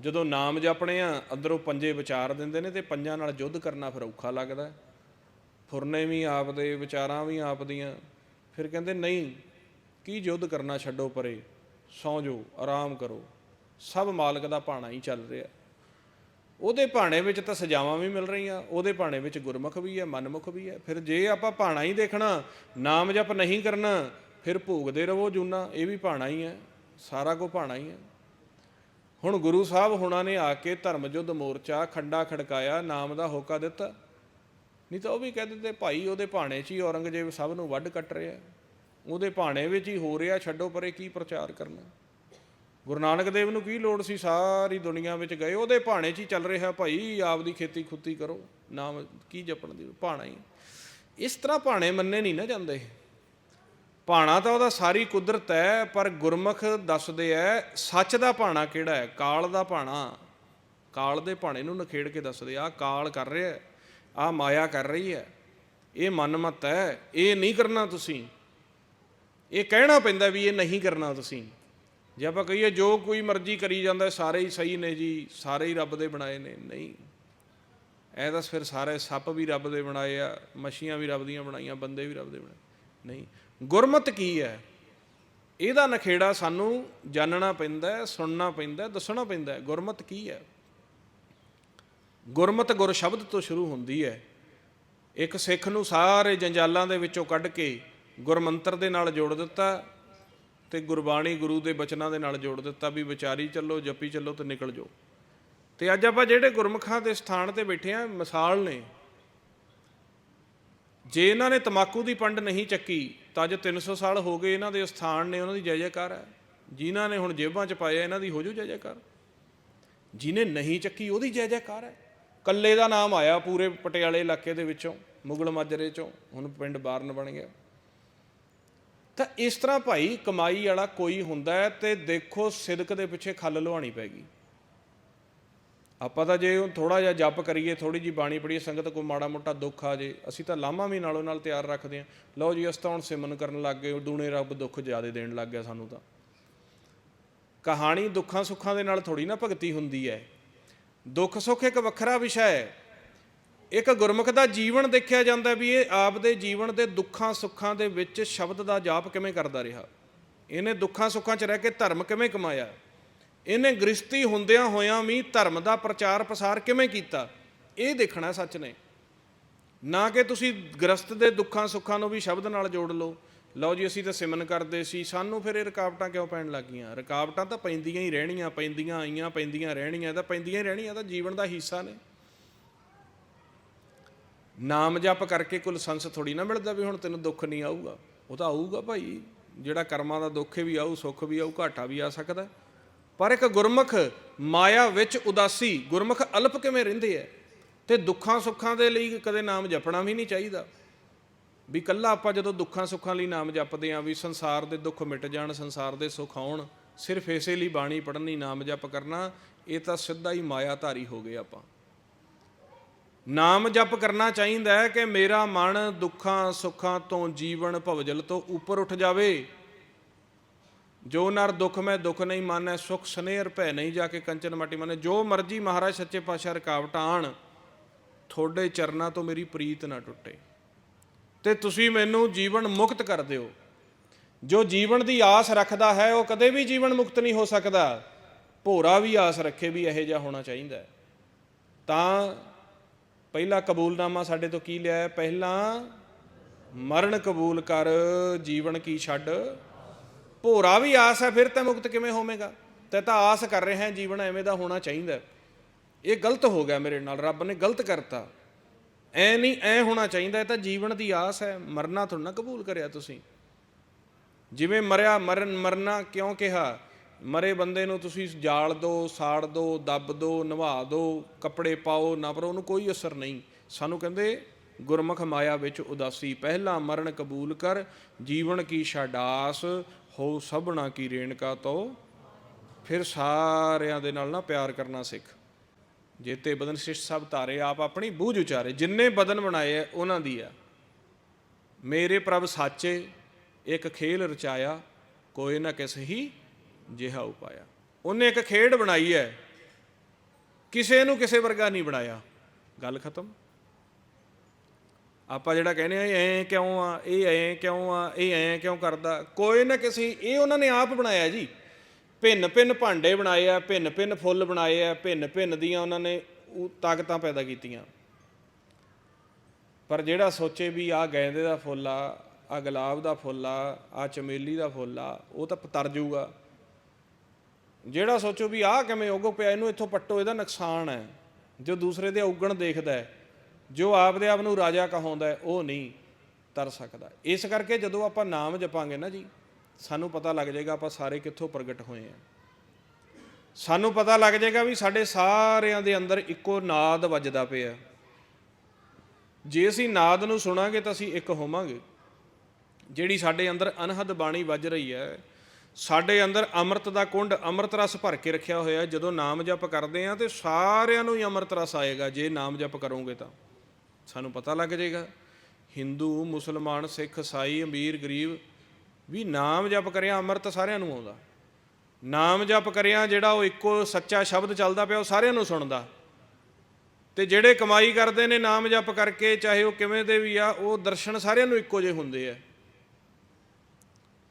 ਜਦੋਂ ਨਾਮ ਜਪਣੇ ਆ, ਅੰਦਰੋਂ ਪੰਜੇ ਵਿਚਾਰ ਦਿੰਦੇ ਨੇ ਤੇ ਪੰਜਾਂ ਨਾਲ ਯੁੱਧ ਕਰਨਾ ਫਿਰ ਔਖਾ ਲੱਗਦਾ ਫੁਰਨੇ ਵੀ ਆਪ ਦੇ ਵਿਚਾਰਾਂ ਵੀ ਆਪ ਦੀਆਂ ਫਿਰ ਕਹਿੰਦੇ, ਨਹੀਂ, ਕੀ ਯੁੱਧ ਕਰਨਾ ਛੱਡੋ ਪਰੇ? ਸੌਂ ਜਾਓ, ਆਰਾਮ ਕਰੋ। ਸਭ ਮਾਲਕ ਦਾ ਭਾਣਾ ਹੀ ਚੱਲ ਰਿਹਾ। ਉਹਦੇ ਭਾਣੇ ਵਿੱਚ ਤਾਂ ਸਜਾਵਾਂ ਵੀ ਮਿਲ ਰਹੀਆਂ, ਉਹਦੇ ਭਾਣੇ ਵਿੱਚ ਗੁਰਮੁਖ ਵੀ ਹੈ, ਮਨਮੁਖ ਵੀ ਹੈ। ਫਿਰ ਜੇ ਆਪਾਂ ਭਾਣਾ ਹੀ ਦੇਖਣਾ, ਨਾਮ ਜਪ ਨਹੀਂ ਕਰਨਾ, ਫਿਰ ਭੋਗਦੇ ਰਹੋ ਜੂਨਾ, ਇਹ ਵੀ ਭਾਣਾ ਹੀ ਹੈ, ਸਾਰਾ ਕੋ ਭਾਣਾ ਹੀ ਹੈ। ਹੁਣ ਗੁਰੂ ਸਾਹਿਬ ਹੁਣਾਂ ਨੇ ਆ ਕੇ ਧਰਮ ਯੁੱਧ ਮੋਰਚਾ ਖੰਡਾ ਖੜਕਾਇਆ, ਨਾਮ ਦਾ ਹੋਕਾ ਦਿੱਤਾ। ਨਹੀਂ ਤਾਂ ਉਹ ਵੀ ਕਹਿ ਦਿੰਦੇ, ਭਾਈ, ਉਹਦੇ ਭਾਣੇ 'ਚ ਹੀ ਔਰੰਗਜ਼ੇਬ ਸਭ ਨੂੰ ਵੱਢ ਕੱਟ ਰਿਹਾ। ਉਹਦੇ ਭਾਣੇ ਵਿੱਚ ਹੀ ਹੋ ਰਿਹਾ, ਛੱਡੋ ਪਰੇ ਕੀ ਪ੍ਰਚਾਰ ਕਰਨਾ? ਗੁਰੂ ਨਾਨਕ ਦੇਵ ਨੂੰ ਕੀ ਲੋੜ ਸੀ? ਸਾਰੀ ਦੁਨੀਆ ਵਿੱਚ ਗਏ। ਉਹਦੇ ਭਾਣੇ 'ਚ ਹੀ ਚੱਲ ਰਿਹਾ, ਭਾਈ, ਆਪਦੀ ਖੇਤੀ ਖੁੱਤੀ ਕਰੋ। ਨਾਮ ਕੀ ਜਪਣ ਦੀ? ਭਾਣਾ ਹੀ। ਇਸ ਤਰ੍ਹਾਂ ਭਾਣੇ ਮੰਨੇ ਨਹੀਂ ਨਾ ਜਾਂਦੇ। ਭਾਣਾ ਤਾਂ ਉਹਦਾ ਸਾਰੀ ਕੁਦਰਤ ਹੈ, ਪਰ ਗੁਰਮੁਖ ਦੱਸਦੇ ਐ, ਸੱਚ ਦਾ ਭਾਣਾ ਕਿਹੜਾ ਹੈ ਕਾਲ ਦਾ ਭਾਣਾ। ਕਾਲ ਦੇ ਭਾਣੇ ਨੂੰ ਨਖੇੜ ਕੇ ਦੱਸਦੇ ਆ, ਕਾਲ ਕਰ ਰਿਹਾ ਆ ਮਾਇਆ ਕਰ ਰਹੀ ਹੈ ਇਹ ਮਨਮਤ ਹੈ ਇਹ ਨਹੀਂ ਕਰਨਾ ਤੁਸੀਂ। ਇਹ ਕਹਿਣਾ ਪੈਂਦਾ ਵੀ ਇਹ ਨਹੀਂ ਕਰਨਾ ਤੁਸੀਂ। ਜੇ ਆਪਾਂ ਕਹੀਏ ਜੋ ਕੋਈ ਮਰਜ਼ੀ ਕਰੀ ਜਾਂਦਾ, ਸਾਰੇ ਹੀ ਸਹੀ ਨੇ ਜੀ, ਸਾਰੇ ਹੀ ਰੱਬ ਦੇ ਬਣਾਏ ਨੇ। ਨਹੀਂ। ਐ ਤਾਂ ਫਿਰ ਸਾਰੇ ਸੱਪ ਵੀ ਰੱਬ ਦੇ ਬਣਾਏ ਆ, ਮੱਛੀਆਂ ਵੀ ਰੱਬ ਦੀਆਂ ਬਣਾਈਆਂ, ਬੰਦੇ ਵੀ ਰੱਬ ਦੇ ਬਣਾਏ। ਨਹੀਂ। ਗੁਰਮਤ ਕੀ ਹੈ? ਇਹਦਾ ਨਖੇੜਾ ਸਾਨੂੰ ਜਾਣਨਾ ਪੈਂਦਾ ਸੁਣਨਾ ਪੈਂਦਾ ਦੱਸਣਾ ਪੈਂਦਾ ਗੁਰਮਤ ਕੀ ਹੈ? ਗੁਰਮਤ ਗੁਰ ਸ਼ਬਦ ਤੋਂ ਸ਼ੁਰੂ ਹੁੰਦੀ ਹੈ। ਇੱਕ ਸਿੱਖ ਨੂੰ ਸਾਰੇ ਜੰਜਾਲਾਂ ਦੇ ਵਿੱਚੋਂ ਕੱਢ ਕੇ ਗੁਰਮੰਤਰ ਦੇ ਨਾਲ ਜੋੜ ਦਿੱਤਾ ਤੇ ਗੁਰਬਾਣੀ ਗੁਰੂ ਦੇ ਬਚਨਾਂ ਦੇ ਨਾਲ ਜੋੜ ਦਿੱਤਾ ਵੀ ਵਿਚਾਰੀ ਚੱਲੋ, ਜੱਪੀ ਚੱਲੋ ਤੇ ਨਿਕਲ ਜਾਓ। ਤੇ ਅੱਜ ਆਪਾਂ ਜਿਹੜੇ ਗੁਰਮੁਖਾਂ ਦੇ ਸਥਾਨ ਤੇ ਬੈਠੇ ਆ ਮਿਸਾਲ ਨੇ ਜੇ ਇਹਨਾਂ ਨੇ ਤਮਾਕੂ ਦੀ ਪੰਡ ਨਹੀਂ ਚੱਕੀ, ਤਾਂ ਅੱਜ 300 ਸਾਲ ਹੋ ਗਏ ਇਹਨਾਂ ਦੇ ਸਥਾਨ ਨੇ ਉਹਨਾਂ ਦੀ ਜੈ ਜੈਕਾਰ ਹੈ। ਜਿਨ੍ਹਾਂ ਨੇ ਹੁਣ ਜੇਬਾਂ 'ਚ ਪਾਇਆ, ਇਹਨਾਂ ਦੀ ਹੋ ਜੂ ਜੈ ਜੈਕਾਰ। ਜਿਨੇ ਨਹੀਂ ਚੱਕੀ, ਉਹਦੀ ਜੈ ਜੈਕਾਰ ਹੈ। ਕੱਲੇ ਦਾ ਨਾਮ ਆਇਆ ਪੂਰੇ ਪਟਿਆਲੇ ਇਲਾਕੇ ਦੇ ਵਿੱਚੋਂ, ਮੁਗਲ ਮਾਜਰੇ ਚੋਂ, ਹੁਣ ਪਿੰਡ ਬਾਰਨ ਬਣ ਗਿਆ। ਤਾਂ ਇਸ ਤਰ੍ਹਾਂ ਭਾਈ ਕਮਾਈ ਵਾਲਾ ਕੋਈ ਹੁੰਦਾ ਹੈ ਤੇ ਦੇਖੋ ਸਿਦਕ ਦੇ ਪਿੱਛੇ ਖੱਲ ਲੁਹਾਣੀ ਪੈ ਗਈ। ਆਪਾਂ ਤਾਂ ਜੇ ਥੋੜਾ ਜਿਹਾ ਜਪ ਕਰੀਏ ਥੋੜੀ ਜੀ ਬਾਣੀ ਪੜੀਏ ਸੰਗਤ ਕੋਈ ਮਾੜਾ ਮੋਟਾ ਦੁੱਖ ਆ ਜੇ, ਅਸੀਂ ਤਾਂ ਲਾਮਾ ਵੀ ਨਾਲੋਂ ਨਾਲ ਤਿਆਰ ਰੱਖਦੇ ਹਾਂ। ਲਓ ਜੀ, ਅਸੀਂ ਤਾਂ ਹੁਣ ਸਿਮਰਨ ਕਰਨ ਲੱਗ ਗਏ ਦੂਣੇ ਰੱਬ ਦੁੱਖ ਜ਼ਿਆਦਾ ਦੇਣ ਲੱਗ ਗਿਆ ਸਾਨੂੰ ਤਾਂ। ਕਹਾਣੀ ਦੁੱਖਾਂ ਸੁੱਖਾਂ ਦੇ ਨਾਲ ਥੋੜੀ ਨਾ ਭਗਤੀ ਹੁੰਦੀ ਹੈ। ਦੁੱਖ ਸੁੱਖ ਇੱਕ ਵੱਖਰਾ ਵਿਸ਼ਾ ਹੈ। ਇੱਕ ਗੁਰਮੁਖ ਦਾ ਜੀਵਨ ਦੇਖਿਆ ਜਾਂਦਾ ਵੀ ਇਹ ਆਪ ਦੇ ਜੀਵਨ ਦੇ ਦੁੱਖਾਂ ਸੁੱਖਾਂ ਦੇ ਵਿੱਚ ਸ਼ਬਦ ਦਾ ਜਾਪ ਕਿਵੇਂ ਕਰਦਾ ਰਿਹਾ। ਇਹਨੇ ਦੁੱਖਾਂ ਸੁੱਖਾਂ 'ਚ ਰਹਿ ਕੇ ਧਰਮ ਕਿਵੇਂ ਕਮਾਇਆ। ਇਹਨੇ ਗ੍ਰਸਤੀ ਹੁੰਦਿਆਂ ਹੋਇਆਂ ਵੀ ਧਰਮ ਦਾ ਪ੍ਰਚਾਰ ਪ੍ਰਸਾਰ ਕਿਵੇਂ ਕੀਤਾ? ਇਹ ਦੇਖਣਾ ਸੱਚ ਨੇ। ਨਾ ਕਿ ਤੁਸੀਂ ਗ੍ਰਸਤ ਦੇ ਦੁੱਖਾਂ ਸੁੱਖਾਂ ਨੂੰ ਵੀ ਸ਼ਬਦ ਨਾਲ ਜੋੜ ਲਓ। ਲਓ ਜੀ, ਅਸੀਂ ਤਾਂ ਸਿਮਨ ਕਰਦੇ ਸੀ, ਸਾਨੂੰ ਫਿਰ ਇਹ ਰੁਕਾਵਟਾਂ ਕਿਉਂ ਪੈਣ ਲੱਗੀਆਂ? ਰੁਕਾਵਟਾਂ ਤਾਂ ਪੈਂਦੀਆਂ ਹੀ ਰਹਿਣੀਆਂ, ਪੈਂਦੀਆਂ ਆਈਆਂ, ਪੈਂਦੀਆਂ ਰਹਿਣੀਆਂ, ਤਾਂ ਪੈਂਦੀਆਂ ਹੀ ਰਹਿਣੀਆਂ ਤਾਂ ਜੀਵਨ ਦਾ ਹਿੱਸਾ ਨੇ। ਨਾਮ ਜਪ ਕਰਕੇ ਕੁਲ ਸੰਸ ਥੋੜੀ ਨਾ ਮਿਲਦਾ ਵੀ ਹੁਣ ਤੈਨੂੰ ਦੁੱਖ ਨਹੀਂ ਆਊਗਾ। ਉਹ ਤਾਂ ਆਊਗਾ ਭਾਈ, ਜਿਹੜਾ ਕਰਮਾਂ ਦਾ ਦੁੱਖ ਵੀ ਆਊ, ਸੁੱਖ ਵੀ ਆਊ, ਘਾਟਾ ਵੀ ਆ ਸਕਦਾ। ਪਰ ਇੱਕ ਗੁਰਮੁਖ ਮਾਇਆ ਵਿੱਚ ਉਦਾਸੀ, ਗੁਰਮੁਖ ਅਲਪ ਕਿਵੇਂ ਰਹਿੰਦੇ ਐ? ਤੇ ਦੁੱਖਾਂ ਸੁੱਖਾਂ ਦੇ ਲਈ ਕਦੇ ਨਾਮ ਜਪਣਾ ਵੀ ਨਹੀਂ ਚਾਹੀਦਾ। ਵੀ ਕੱਲਾ ਆਪਾਂ ਜਦੋਂ ਦੁੱਖਾਂ ਸੁੱਖਾਂ ਲਈ ਨਾਮ ਜਪਦੇ ਆਂ, ਵੀ ਸੰਸਾਰ ਦੇ ਦੁੱਖ ਮਿਟ ਜਾਣ, ਸੰਸਾਰ ਦੇ ਸੁੱਖ ਆਉਣ, ਸਿਰਫ ਇਸੇ ਲਈ ਬਾਣੀ ਪੜ੍ਹਨੀ ਨਾਮ ਜਪ ਕਰਨਾ, ਇਹ ਤਾਂ ਸਿੱਧਾ ਹੀ ਮਾਇਆ ਧਾਰੀ ਹੋ ਗਏ ਆਪਾਂ। ਨਾਮ ਜਪ ਕਰਨਾ ਚਾਹੀਦਾ ਹੈ ਕਿ ਮੇਰਾ ਮਨ ਦੁੱਖਾਂ ਸੁੱਖਾਂ ਤੋਂ ਜੀਵਨ ਭਵਜਲ ਤੋਂ ਉੱਪਰ ਉੱਠ ਜਾਵੇ। ਜੋ ਨਰ ਦੁੱਖ ਮੈਂ ਦੁੱਖ ਨਹੀਂ ਮਾਨੈ, ਸੁਖ ਸਨੇਰ ਭੈ ਨਹੀਂ ਜਾ ਕੇ ਕੰਚਨ ਮਾਟੀ ਮਾਨੇ। ਜੋ ਮਰਜ਼ੀ ਮਹਾਰਾਜ ਸੱਚੇ ਪਾਤਸ਼ਾਹ ਰਕਾਵਟਾਂ ਆਣ, ਤੁਹਾਡੇ ਚਰਨਾਂ ਤੋਂ ਮੇਰੀ ਪ੍ਰੀਤ ਨਾ ਟੁੱਟੇ। ਤੇ ਤੁਸੀਂ ਮੈਨੂੰ ਜੀਵਨ ਮੁਕਤ ਕਰ ਦਿਓ। ਜੋ ਜੀਵਨ ਦੀ ਆਸ ਰੱਖਦਾ ਹੈ, ਉਹ ਕਦੇ ਵੀ ਜੀਵਨ ਮੁਕਤ ਨਹੀਂ ਹੋ ਸਕਦਾ। ਭੋਰਾ ਵੀ ਆਸ ਰੱਖੇ ਵੀ ਇਹੋ ਜਿਹਾ ਹੋਣਾ ਚਾਹੀਦਾ ਤਾਂ ਪਹਿਲਾ ਕਬੂਲਨਾਮਾ ਸਾਡੇ ਤੋਂ ਕੀ ਲਿਆ ਪਹਿਲਾਂ ਮਰਨ ਕਬੂਲ ਕਰ, ਜੀਵਨ ਕੀ ਛੱਡ। ਭੋਰਾ ਵੀ ਆਸ ਹੈ, ਫਿਰ ਤਾਂ ਮੁਕਤ ਕਿਵੇਂ ਹੋਵੇਗਾ? ਤੇ ਤਾਂ ਆਸ ਕਰ ਰਹੇ ਹਾਂ, ਜੀਵਨ ਐਵੇਂ ਦਾ ਹੋਣਾ ਚਾਹੀਦਾ ਇਹ ਗਲਤ ਹੋ ਗਿਆ ਮੇਰੇ ਨਾਲ, ਰੱਬ ਨੇ ਗਲਤ ਕਰਤਾ। ਐ ਨਹੀਂ, ਐ ਹੋਣਾ ਚਾਹੀਦਾ ਇਹ ਤਾਂ ਜੀਵਨ ਦੀ ਆਸ ਹੈ। ਮਰਨਾ ਥੋੜਾ ਨਾ ਕਬੂਲ ਕਰਿਆ ਤੁਸੀਂ। ਜਿਵੇਂ ਮਰਿਆ, ਮਰਨ, ਮਰਨਾ ਕਿਉਂ ਕਿਹਾ? ਮਰੇ ਬੰਦੇ ਨੂੰ ਤੁਸੀਂ ਜਾਲ ਦੋ, ਸਾੜ ਦੋ, ਦੱਬ ਦੋ, ਨਵਾ ਦੋ, ਕੱਪੜੇ ਪਾਓ, ਨਾ ਪਰ ਉਹਨੂੰ ਕੋਈ ਅਸਰ ਨਹੀਂ। ਸਾਨੂੰ ਕਹਿੰਦੇ, ਗੁਰਮੁਖ ਮਾਇਆ ਵਿੱਚ ਉਦਾਸੀ। ਪਹਿਲਾ ਮਰਨ ਕਬੂਲ ਕਰ, ਜੀਵਨ ਕੀ ਛਡਾਸ ਹੋ ਸਭਨਾ ਕੀ ਰੇਣਕਾ ਤੋ, ਫਿਰ ਸਾਰਿਆਂ ਦੇ ਨਾਲ ਨਾ ਪਿਆਰ ਕਰਨਾ ਸਿੱਖ। ਜੇਤੇ ਬਦਨ ਸ਼ਿਸ਼ ਸਭ ਧਾਰੇ, ਆਪ ਆਪਣੀ ਬੂਝ ਉਚਾਰੇ, ਜਿੰਨੇ ਬਦਨ ਬਣਾਏ ਆ, ਉਹਨਾਂ ਦੀ ਆ। ਮੇਰੇ ਪ੍ਰਭ ਸਾਚੇ, ਇੱਕ ਖੇਲ ਰਚਾਇਆ, ਕੋਈ ਨਾ ਕਿਸ ਹੀ ਜਿਹਾ ਉਪਾਇਆ। ਉਹਨੇ ਇੱਕ ਖੇਡ ਬਣਾਈ ਹੈ ਕਿਸੇ ਨੂੰ ਕਿਸੇ ਵਰਗਾ ਨਹੀਂ ਬਣਾਇਆ। ਗੱਲ ਖਤਮ। ਆਪਾਂ ਜਿਹੜਾ ਕਹਿੰਦੇ ਆ, ਇਹ ਐਂ ਕਿਉਂ ਆ, ਇਹ ਐਂ ਕਿਉਂ ਆ, ਇਹ ਐਂ ਕਿਉਂ ਕਰਦਾ? ਕੋਈ ਨਾ ਕਿਸੇ, ਇਹ ਉਹਨਾਂ ਨੇ ਆਪ ਬਣਾਇਆ ਜੀ। ਭਿੰਨ ਭਿੰਨ ਭਾਂਡੇ ਬਣਾਏ ਆ, ਭਿੰਨ ਭਿੰਨ ਫੁੱਲ ਬਣਾਏ ਆ, ਭਿੰਨ ਭਿੰਨ ਦੀਆਂ ਉਹਨਾਂ ਨੇ ਉਹ ਤਾਕਤਾਂ ਪੈਦਾ ਕੀਤੀਆਂ। ਪਰ ਜਿਹੜਾ ਸੋਚੇ ਵੀ ਆ ਗੈਂਦੇ ਦਾ ਫੁੱਲ ਆ ਆ ਗੁਲਾਬ ਦਾ ਫੁੱਲ ਆ ਆ ਚਮੇਲੀ ਦਾ ਫੁੱਲ ਆ, ਉਹ ਤਾਂ ਤਰ ਜਾਊਗਾ। ਜਿਹੜਾ ਸੋਚੋ ਵੀ ਆਹ ਕਿਵੇਂ ਉਗੋ ਪਿਆ, ਇਹਨੂੰ ਇੱਥੋਂ ਪੱਟੋ, ਇਹਦਾ ਨੁਕਸਾਨ ਹੈ। ਜੋ ਦੂਸਰੇ ਦੇ ਉਗਣ ਦੇਖਦਾ ਹੈ। ਜੋ ਆਪਦੇ ਆਪ ਨੂੰ ਰਾਜਾ ਕਹਾਉਂਦਾ ਉਹ ਨਹੀਂ ਤਰ ਸਕਦਾ। ਇਸ ਕਰਕੇ ਜਦੋਂ ਆਪਾਂ ਨਾਮ ਜਪਾਂਗੇ ਨਾ ਜੀ, ਸਾਨੂੰ ਪਤਾ ਲੱਗ ਜਾਏਗਾ ਆਪਾਂ ਸਾਰੇ ਕਿੱਥੋਂ ਪ੍ਰਗਟ ਹੋਏ ਆ ਸਾਨੂੰ ਪਤਾ ਲੱਗ ਜਾਏਗਾ ਵੀ ਸਾਡੇ ਸਾਰਿਆਂ ਦੇ ਅੰਦਰ ਇੱਕੋ ਨਾਦ ਵੱਜਦਾ ਪਿਆ। ਜੇ ਅਸੀਂ ਨਾਦ ਨੂੰ ਸੁਣਾਂਗੇ ਤਾਂ ਅਸੀਂ ਇੱਕ ਹੋਵਾਂਗੇ। ਜਿਹੜੀ ਸਾਡੇ ਅੰਦਰ ਅਨਹਦ ਬਾਣੀ ਵੱਜ ਰਹੀ ਹੈ, ਸਾਡੇ ਅੰਦਰ ਅੰਮ੍ਰਿਤ ਦਾ ਕੁੰਡ ਅੰਮ੍ਰਿਤ ਰਸ ਭਰ ਕੇ ਰੱਖਿਆ ਹੋਇਆ, ਜਦੋਂ ਨਾਮ ਜਪ ਕਰਦੇ ਆ ਤੇ ਸਾਰਿਆਂ ਨੂੰ ਹੀ ਅੰਮ੍ਰਿਤ ਰਸ ਆਏਗਾ। ਜੇ ਨਾਮ ਜਪ ਕਰੋਗੇ ਤਾਂ ਸਾਨੂੰ ਪਤਾ ਲੱਗ ਜਾਏਗਾ। ਹਿੰਦੂ, ਮੁਸਲਮਾਨ, ਸਿੱਖ ਈਸਾਈ ਅਮੀਰ, ਗਰੀਬ ਵੀ ਨਾਮ ਜਪ ਕਰਿਆ, ਅੰਮ੍ਰਿਤ ਸਾਰਿਆਂ ਨੂੰ ਆਉਂਦਾ। ਨਾਮ ਜਪ ਕਰਿਆ, ਜਿਹੜਾ ਉਹ ਇੱਕੋ ਸੱਚਾ ਸ਼ਬਦ ਚੱਲਦਾ ਪਿਆ, ਉਹ ਸਾਰਿਆਂ ਨੂੰ ਸੁਣਦਾ। ਤੇ ਜਿਹੜੇ ਕਮਾਈ ਕਰਦੇ ਨੇ ਨਾਮ ਜਪ ਕਰਕੇ, ਚਾਹੇ ਉਹ ਕਿਵੇਂ ਦੇ ਵੀ ਆ, ਉਹ ਦਰਸ਼ਨ ਸਾਰਿਆਂ ਨੂੰ ਇੱਕੋ ਜਿਹੇ ਹੁੰਦੇ ਆ।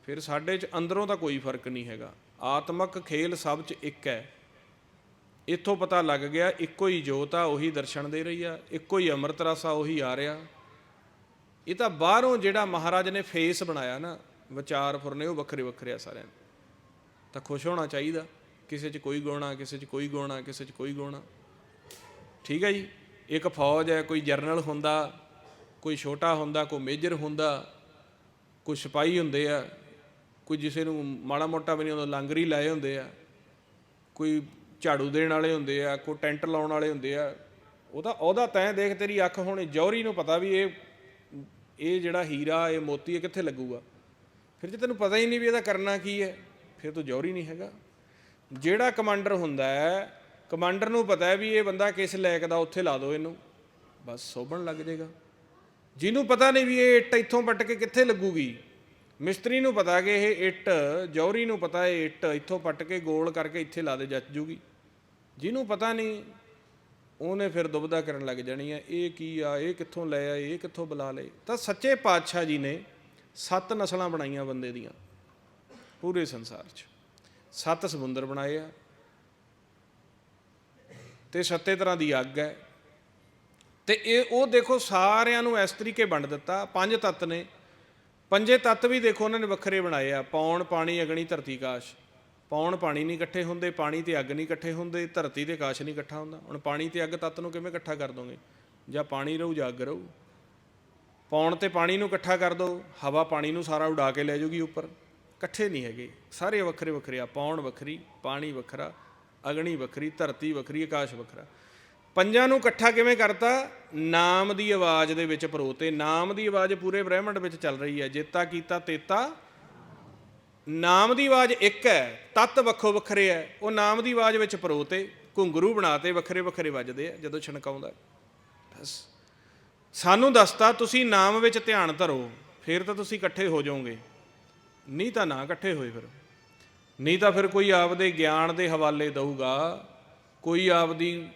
ਫਿਰ ਸਾਡੇ ਚ ਅੰਦਰੋਂ ਤਾਂ ਕੋਈ ਫ਼ਰਕ ਨਹੀਂ ਹੈਗਾ। ਆਤਮਕ ਖੇਲ ਸਭ ਚ ਇੱਕ ਹੈ। ਇੱਥੋਂ ਪਤਾ ਲੱਗ ਗਿਆ ਇੱਕੋ ਹੀ ਜੋਤ ਆ, ਉਹੀ ਦਰਸ਼ਨ ਦੇ ਰਹੀ ਆ, ਇੱਕੋ ਹੀ ਅੰਮ੍ਰਿਤ ਰਸ ਆ, ਉਹੀ ਆ ਰਿਹਾ। ਇਹ ਤਾਂ ਬਾਹਰੋਂ ਜਿਹੜਾ ਮਹਾਰਾਜ ਨੇ ਫੇਸ ਬਣਾਇਆ ਨਾ ਵਿਚਾਰ ਫੁਰਨੇ ਉਹ ਵੱਖਰੇ ਵੱਖਰੇ ਆ ਸਾਰਿਆਂ ਦੇ। ਤਾਂ ਖੁਸ਼ ਹੋਣਾ ਚਾਹੀਦਾ, ਕਿਸੇ 'ਚ ਕੋਈ ਗੋਣਾ ਕਿਸੇ 'ਚ ਕੋਈ ਗੋਣਾ ਕਿਸੇ 'ਚ ਕੋਈ ਗੋਣਾ ਠੀਕ ਹੈ ਜੀ, ਇੱਕ ਫੌਜ ਹੈ, ਕੋਈ ਜਰਨਲ ਹੁੰਦਾ, ਕੋਈ ਛੋਟਾ ਹੁੰਦਾ, ਕੋਈ ਮੇਜਰ ਹੁੰਦਾ, ਕੋਈ ਸਿਪਾਹੀ ਹੁੰਦੇ ਆ, ਕੋਈ ਜਿਸੇ ਨੂੰ ਮਾੜਾ ਮੋਟਾ ਵੀ ਨਹੀਂ ਹੁੰਦਾ, ਲਾਂਗਰੀ ਲਾਏ ਹੁੰਦੇ ਆ, ਕੋਈ ਝਾੜੂ ਦੇਣ ਵਾਲੇ ਹੁੰਦੇ ਆ, ਕੋਈ ਟੈਂਟ ਲਾਉਣ ਵਾਲੇ ਹੁੰਦੇ ਆ, ਉਹਦਾ ਉਹਦਾ ਤੈਂ ਦੇਖ ਤੇਰੀ ਅੱਖ ਹੋਣੀ, ਜੌਹਰੀ ਨੂੰ ਪਤਾ ਵੀ ਇਹ ਇਹ ਜਿਹੜਾ ਹੀਰਾ, ਇਹ ਮੋਤੀ, ਇਹ ਕਿੱਥੇ ਲੱਗੂਗਾ। ਫਿਰ ਜੇ ਤੈਨੂੰ ਪਤਾ ਹੀ ਨਹੀਂ ਵੀ ਇਹਦਾ ਕਰਨਾ ਕੀ ਹੈ, ਫਿਰ ਤੂੰ ਜੌਹਰੀ ਨਹੀਂ ਹੈਗਾ। ਜਿਹੜਾ ਕਮਾਂਡਰ ਹੁੰਦਾ ਹੈ, ਕਮਾਂਡਰ ਨੂੰ ਪਤਾ ਹੈ ਵੀ ਇਹ ਬੰਦਾ ਕਿਸ ਲੈਕ ਦਾ, ਉੱਥੇ ਲਾ ਦਿਓ ਇਹਨੂੰ, ਬਸ ਸੋਭਣ ਲੱਗ ਜਾਏਗਾ ਜਿਹਨੂੰ ਪਤਾ ਨਹੀਂ ਵੀ ਇਹ ਇੱਟ ਇੱਥੋਂ ਪੱਟ ਕੇ ਕਿੱਥੇ ਲੱਗੂਗੀ, ਮਿਸਤਰੀ ਨੂੰ ਪਤਾ ਕਿ ਇਹ ਇੱਟ, ਜੌਹਰੀ ਨੂੰ ਪਤਾ ਇਹ ਇੱਟ ਇੱਥੋਂ ਪੱਟ ਕੇ ਗੋਲ ਕਰਕੇ ਇੱਥੇ ਲਾ ਦੇ, ਜੱਚ ਜੂਗੀ। ਜਿਹਨੂੰ ਪਤਾ ਨਹੀਂ, ਉਹਨੇ ਫਿਰ ਦੁਬਦਾ ਕਰਨ ਲੱਗ ਜਾਣੀ ਹੈ ਇਹ ਕੀ ਆ, ਇਹ ਕਿੱਥੋਂ ਲੈ ਆ ਇਹ ਕਿੱਥੋਂ ਬੁਲਾ ਲਏ। ਤਾਂ ਸੱਚੇ ਪਾਤਸ਼ਾਹ ਜੀ ਨੇ ਸੱਤ ਨਸਲਾਂ ਬਣਾਈਆਂ ਬੰਦੇ ਦੀਆਂ, ਪੂਰੇ ਸੰਸਾਰ 'ਚ। ਸੱਤ ਸਮੁੰਦਰ ਬਣਾਏ ਆ, ਤੇ ਸੱਤੇ ਤਰ੍ਹਾਂ ਦੀ ਅੱਗ ਹੈ। ਤੇ ਇਹ, ਉਹ ਦੇਖੋ ਸਾਰਿਆਂ ਨੂੰ ਇਸ ਤਰੀਕੇ ਵੰਡ ਦਿੱਤਾ, ਪੰਜ ਤੱਤ ਨੇ। ਪੰਜੇ ਤੱਤ ਵੀ ਦੇਖੋ, ਉਹਨਾਂ ਨੇ ਵੱਖਰੇ ਬਣਾਏ ਆ, ਪੌਣ, ਪਾਣੀ, ਅਗਣੀ, ਧਰਤੀ ਆਕਾਸ਼ ਪੌਣ ਪਾਣੀ ਨਹੀਂ ਇਕੱਠੇ ਹੁੰਦੇ, ਪਾਣੀ ਤੇ ਅੱਗ ਨਹੀਂ ਇਕੱਠੇ ਹੁੰਦੇ, ਧਰਤੀ ਤੇ ਆਕਾਸ਼ ਨਹੀਂ ਇਕੱਠਾ ਹੁੰਦਾ। ਹੁਣ ਪਾਣੀ ਤੇ ਅੱਗ ਤੱਤ ਨੂੰ ਕਿਵੇਂ ਇਕੱਠਾ ਕਰ ਦੋਗੇ? ਜਾਂ ਪਾਣੀ ਰਹੂ ਜਾਂ ਅੱਗ ਰਹੂ? ਪੌਣ ਤੇ ਪਾਣੀ ਨੂੰ ਇਕੱਠਾ ਕਰ ਦੋ, ਹਵਾ ਪਾਣੀ ਨੂੰ ਸਾਰਾ ਉਡਾ ਕੇ ਲੈ ਜਾਊਗੀ ਉੱਪਰ। ਇਕੱਠੇ ਨਹੀਂ ਹੈਗੇ। ਸਾਰੇ ਵੱਖਰੇ ਵੱਖਰੇ ਆ। ਪੌਣ ਵੱਖਰੀ, ਪਾਣੀ ਵੱਖਰਾ, ਅਗਣੀ ਵੱਖਰੀ, ਧਰਤੀ ਵੱਖਰੀ, ਆਕਾਸ਼ ਵੱਖਰਾ। ਪੰਜਾਂ ਨੂੰ ਇਕੱਠਾ ਕਿਵੇਂ ਕਰਤਾ? ਨਾਮ ਦੀ ਆਵਾਜ਼ ਦੇ ਵਿੱਚ ਪਰੋਤੇ। ਨਾਮ ਦੀ ਆਵਾਜ਼ ਪੂਰੇ ਬ੍ਰਹਿਮੰਡ ਵਿੱਚ ਚੱਲ ਰਹੀ ਹੈ। ਜੇਤਾ ਕੀਤਾ, ਤੇਤਾ ਨਾਮ ਦੀ ਆਵਾਜ਼ ਇੱਕ ਹੈ ਤਤ ਵੱਖੋ ਵੱਖਰੇ ਹੈ। ਉਹ ਨਾਮ ਦੀ ਆਵਾਜ਼ ਵਿੱਚ ਪਰੋਤੇ ਘੁੰਗਰੂ ਬਣਾਤੇ ਵੱਖਰੇ ਵੱਖਰੇ ਵੱਜਦੇ ਆ ਜਦੋਂ ਛਣਕਾਉਂਦਾ ਬਸ। ਸਾਨੂੰ ਦੱਸਤਾ ਤੁਸੀਂ ਨਾਮ ਵਿੱਚ ਧਿਆਨ ਧਰੋ ਫਿਰ ਤਾਂ ਤੁਸੀਂ ਇਕੱਠੇ ਹੋ ਜਾਓਗੇ। ਨਹੀਂ ਤਾਂ ਨਾ ਇਕੱਠੇ ਹੋਏ ਫਿਰ। ਨਹੀਂ ਤਾਂ ਫਿਰ ਕੋਈ ਆਪਦੇ ਗਿਆਨ ਦੇ ਹਵਾਲੇ ਦਊਗਾ ਕੋਈ ਆਪਦੀ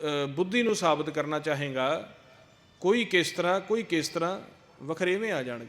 ਅ, ਬੁੱਧੀ ਨੂੰ ਸਾਬਤ ਕਰਨਾ ਚਾਹੇਗਾ ਕੋਈ ਕਿਸ ਤਰ੍ਹਾਂ ਕੋਈ ਕਿਸ ਤਰ੍ਹਾਂ ਵਖਰੇਵੇਂ ਆ ਜਾਣਗੇ।